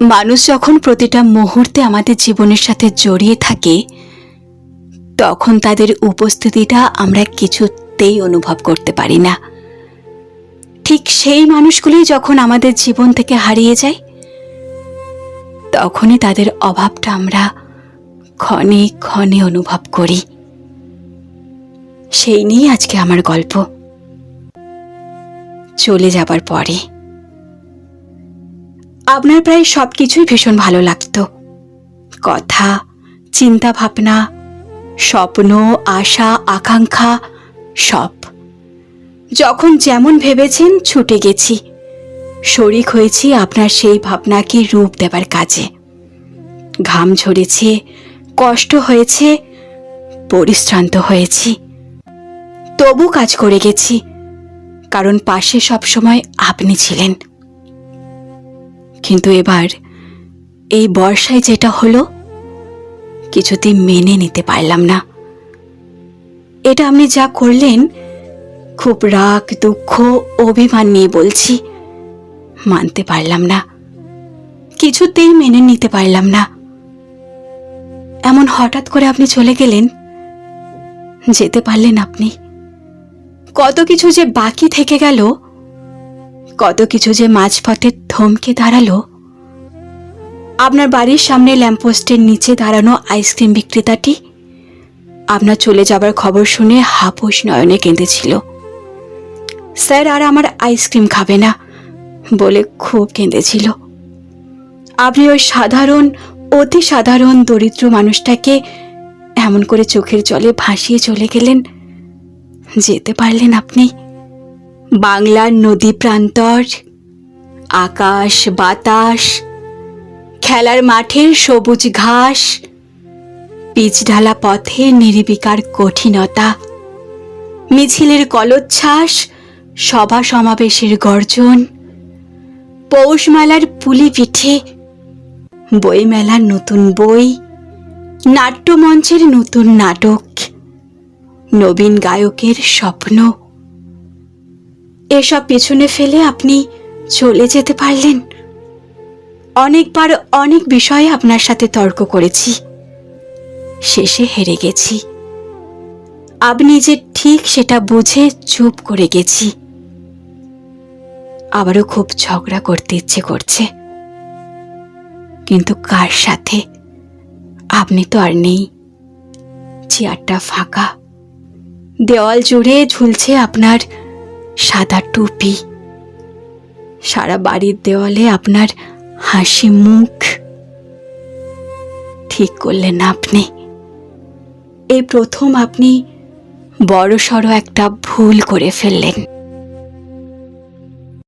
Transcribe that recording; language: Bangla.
মানুষ যখন প্রতিটা মুহূর্তে আমাদের জীবনের সাথে জড়িয়ে থাকে, তখন তাদের উপস্থিতিটা আমরা কিছুতেই অনুভব করতে পারি না। ঠিক সেই মানুষগুলোই যখন আমাদের জীবন থেকে হারিয়ে যায়, তখনই তাদের অভাবটা আমরা ক্ষণে ক্ষণে অনুভব করি। সেই নিয়ে আজকে আমার গল্প। চলে যাবার পরে। আপনার প্রায় সব কিছুই ভীষণ ভালো লাগতো। কথা চিন্তা ভাবনা স্বপ্ন, আশা, আকাঙ্ক্ষা, সব। যখন যেমন ভেবেছেন ছুটে গেছি। শরিক হয়েছি আপনার সেই ভাবনাকে রূপ দেবার কাজে। ঘাম ঝরেছে, কষ্ট হয়েছে, পরিশ্রান্ত হয়েছি। তবু কাজ করে গেছি, কারণ পাশে সবসময় আপনি ছিলেন। কিন্তু এবার এই বর্ষায় যেটা হলো, কিছুতেই মেনে নিতে পারলাম না। এটা আপনি যা করলেন, খুব রাগ, দুঃখ, অভিমান নিয়ে বলছি, মানতে পারলাম না। কিছুতেই মেনে নিতে পারলাম না। এমন হঠাৎ করে আপনি চলে গেলেন, যেতে পারলেন আপনি। কত কিছু যে বাকি থেকে গেল কত কিছু যে মাঝপথে থমকে দাঁড়াল। আপনার বাড়ির সামনে ল্যাম্পপোস্টের নিচে দাঁড়ানো আইসক্রিম বিক্রেতাটি আপনার চলে যাবার খবর শুনে হাপুস নয়নে কেঁদেছিল। স্যার, আর আমার আইসক্রিম খাবে না, বলে খুব কেঁদেছিল। আপনি ওই সাধারণ, অতি সাধারণ দরিদ্র মানুষটাকে এমন করে চোখের জলে ভাসিয়ে চলে গেলেন, যেতে পারলেন আপনি। বাংলার নদী প্রান্তর, আকাশ, বাতাস, খেলার মাঠের সবুজ ঘাস, পিচঢালা পথে নির্বিকার কঠিনতা, মিছিলের কলোচ্ছ্বাস, সভা সমাবেশের গর্জন, পৌষমেলার পুলি পিঠে বইমেলার নতুন বই, নাট্যমঞ্চের নতুন নাটক, নবীন গায়কের স্বপ্ন। এসব পিছনে ফেলে আপনি চলে যেতে পারলেন। অনেকবার অনেক বিষয়ে আপনার সাথে তর্ক করেছি। শেষে হেরে গেছি। আপনি যে ঠিক সেটা বুঝে চুপ করে গেছি। আবারও খুব ঝগড়া করতে ইচ্ছে করছে। কিন্তু কার সাথে? আপনি তো আর নেই। চেয়ারটা ফাঁকা। দেওয়াল জুড়ে ঝুলছে আপনার সাদা টুপি। সারা বাড়ির দেওয়ালে আপনার হাসি মুখ। ঠিক করলেন আপনি। এই প্রথম আপনি বড়সড় একটা ভুল করে ফেললেন।